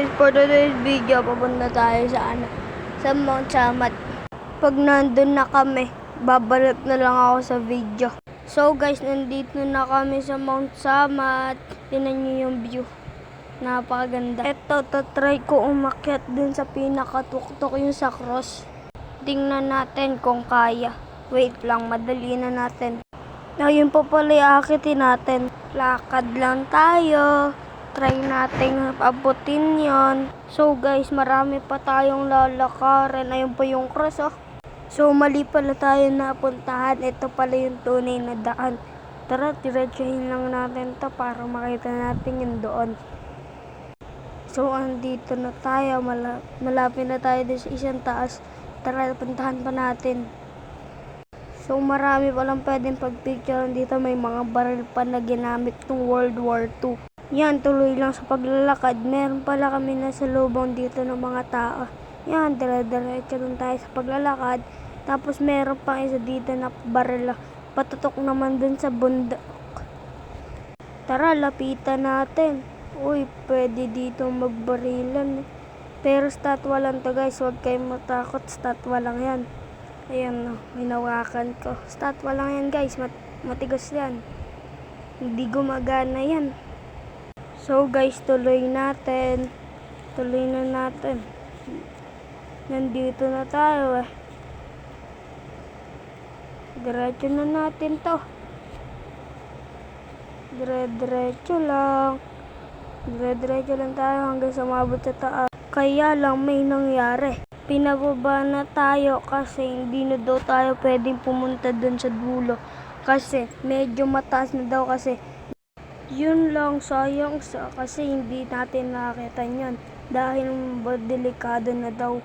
guys, for today's video, papunta tayo sa ano, sa Mount Samat. Pag nandun na kami, babalik na lang ako sa video. So guys, nandito na kami sa Mount Samat. Tingnan niyo yung view. Napakaganda. Ito, tatry ko umakyat dun sa pinakatuktok yung sa cross. Tingnan natin kung kaya. Wait lang, madali na natin. Ayun po pala iakitin natin. Lakad lang tayo. Try nating abutin yon. So guys, marami pa tayong lalakarin. Ayun po yung cross oh. So mali pala tayo napuntahan. Ito pala yung tunay na daan. Tara, diretsuhin lang natin to para makita natin yung doon. So, andito na tayo. Mala- malapit na tayo sa isang taas. Tara, puntahan pa natin. So, marami palang pwedeng pagpicture. Dito may mga baril pa na ginamit ng World War II. Yan, tuloy lang sa paglalakad. Meron pala kami na sa lubong dito ng mga tao. Yan, dire-diretso lang tayo sa paglalakad. Tapos meron pang isa dito na baril. Patutok naman dun sa bundok. Tara, lapitan natin. Uy, pwede dito magbarilan. Pero statwa lang to guys, huwag kayong matakot. Statwa lang yan. Ayan, hinawakan ko. Statwa lang yan guys, mat matigas yan. Hindi gumagana yan. So guys, tuloy natin. Tuloy na natin. Nandito na tayo eh. Diretso na natin to. Dire-diretso lang. Dire-diretso lang tayo hanggang sa mabot sa taas. Kaya lang may nangyari. Pinababa na tayo kasi hindi na daw tayo pwedeng pumunta dun sa dulo. Kasi medyo mataas na daw kasi yun lang sayang sa kasi hindi natin nakakita yan dahil delikado na daw.